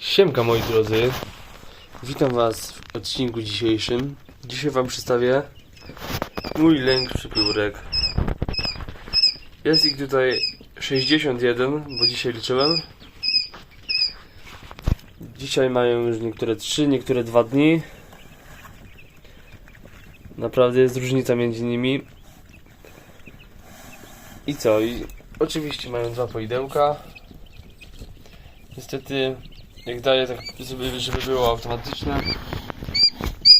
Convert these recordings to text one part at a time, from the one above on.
Siemka moi drodzy, witam was w odcinku dzisiejszym. Dzisiaj wam przedstawię mój lęk przypiórek. Jest ich tutaj 61, bo dzisiaj liczyłem. Dzisiaj mają już niektóre 3, niektóre 2 dni. Naprawdę jest różnica między nimi. I co? I oczywiście mają dwa poidełka. Niestety jak daję tak, żeby, żeby było automatyczne,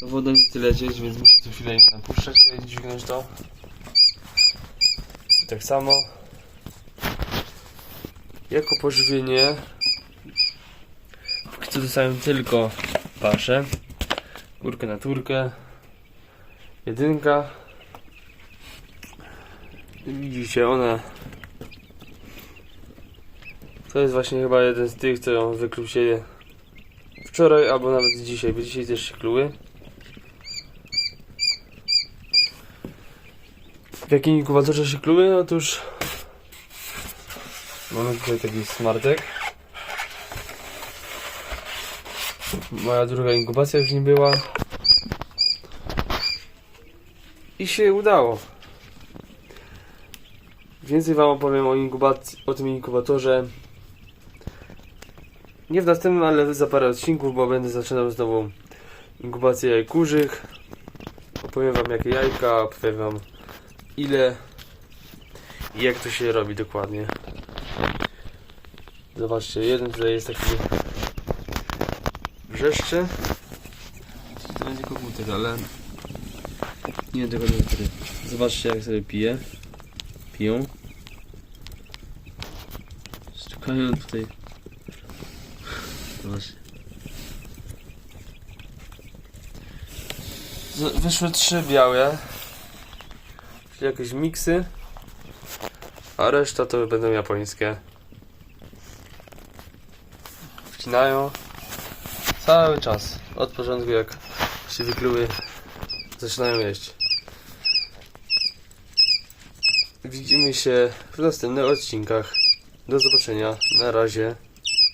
to woda nie chce lecieć, więc muszę co chwilę napuszczać, tutaj dźwignąć to. I tak samo. Jako pożywienie póki co dostają tylko paszę, kurkę na turkę, jedynka. Widzicie, ona to jest właśnie chyba jeden z tych, co wykluł się wczoraj albo nawet dzisiaj, bo dzisiaj też się kluły. W jakim inkubatorze się kluły? Otóż mamy tutaj taki smartek. Moja druga inkubacja już nie była. I się udało. Więcej wam opowiem o inkubacji, o tym inkubatorze nie w następnym, ale za parę odcinków, bo będę zaczynał znowu inkubację jaj kurzych. Opowiem wam jakie jajka, opowiem wam ile i jak to się robi dokładnie. Zobaczcie, jeden tutaj jest taki wrzeszcze. To będzie komputer, ale nie tego nie który. Zobaczcie jak sobie pije. Piją. Czekają tutaj. Wyszły trzy białe. Czyli jakieś miksy. A reszta to będą japońskie. Wcinają. Cały czas. Od początku jak się wykluły zaczynają jeść. Widzimy się w następnych odcinkach. Do zobaczenia. Na razie.